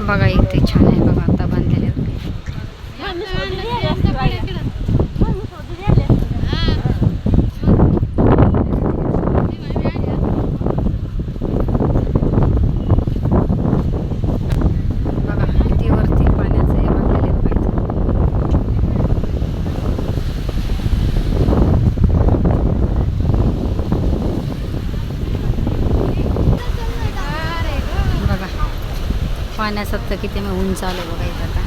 बघा इथे छान आहे बघा आता बांधलेले बघा किती वरती पाण्याचं हे बांधलेले बघा इथं बघा पाण्याचं तर किती मी उंच आलं बघायचं आता.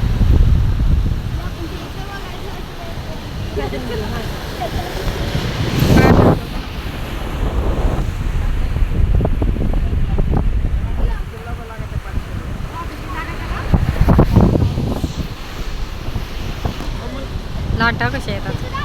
लाटा कशा येतात?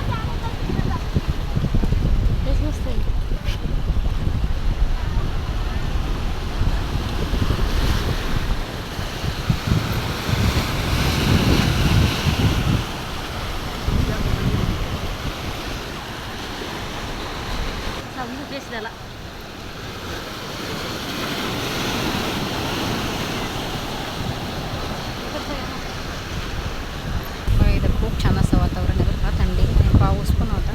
बघा इथं खूप छान असं वातावरण आहे बरं का थंडी आणि पाऊस पण होता.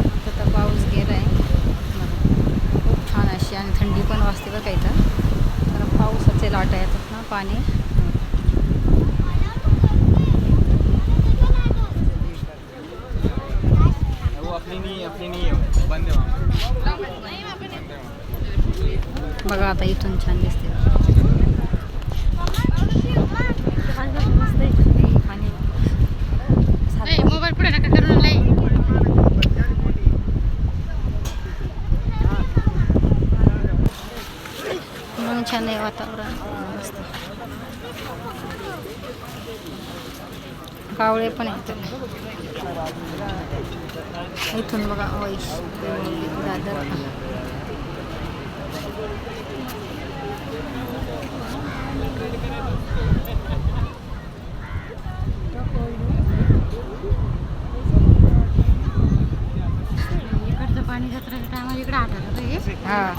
आता तर पाऊस गेला आहे खूप छान अशी आणि थंडी पण वाजते बरं का इथं. तर पावसाचे लाटा येतात ना पाणी. बघा आता इथून छान दिसते. मोबाईल पुढे नका करून लई म्हणून छान आहे वातावरण. मस्त. कावळे पण आहेत. इथून बघा वैश दादर. इकडचं पाणी जत्राच्या टायमाला इकडे आठवलं पाहिजे हा.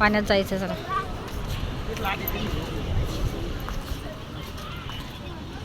पाण्यात जायचं जरा.